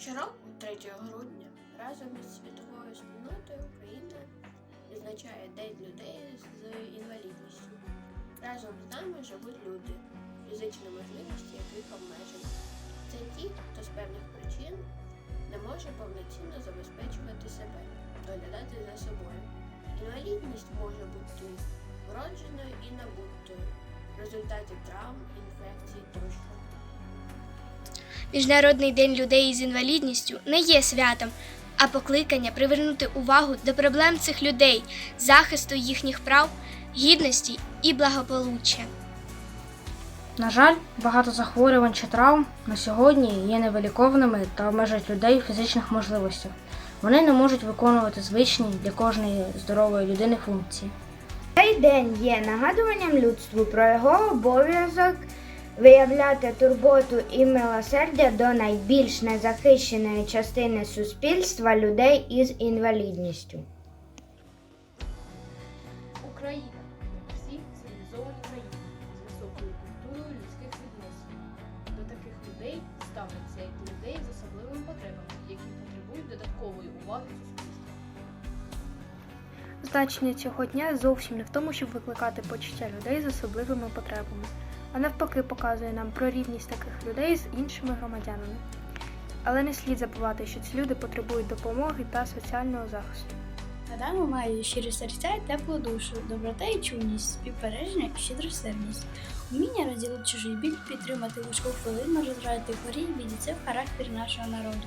Щороку, 3 грудня, разом із світовою спільнотою Україна відзначає День людей з інвалідністю. Разом з нами живуть люди, фізичні можливості яких обмежені. Це ті, хто з певних причин не може повноцінно забезпечувати себе, доглядати за собою. Інвалідність може бути вродженою і набутою в результаті травм, інфекцій тощо. Міжнародний день людей з інвалідністю не є святом, а покликання привернути увагу до проблем цих людей, захисту їхніх прав, гідності і благополуччя. На жаль, багато захворювань чи травм на сьогодні є невиліковними та обмежують людей фізичних можливостях. Вони не можуть виконувати звичні для кожної здорової людини функції. Цей день є нагадуванням людству про його обов'язок виявляти турботу і милосердя до найбільш незахищеної частини суспільства людей із інвалідністю. Україна всі цивілізовані країни з високою культурою людських відносин. До таких людей ставляться як людей з особливими потребами, які потребують додаткової уваги. Значення цього дня зовсім не в тому, щоб викликати почуття людей з особливими потребами, а навпаки показує нам про рівність таких людей з іншими громадянами. Але не слід забувати, що ці люди потребують допомоги та соціального захисту. Адами має щирі серця і теплу душу, доброта і чуйність, співпереження і щедросердність. Уміння розділити чужий біль, підтримати важку хвилину, розрадити хворій, біді це характері нашого народу.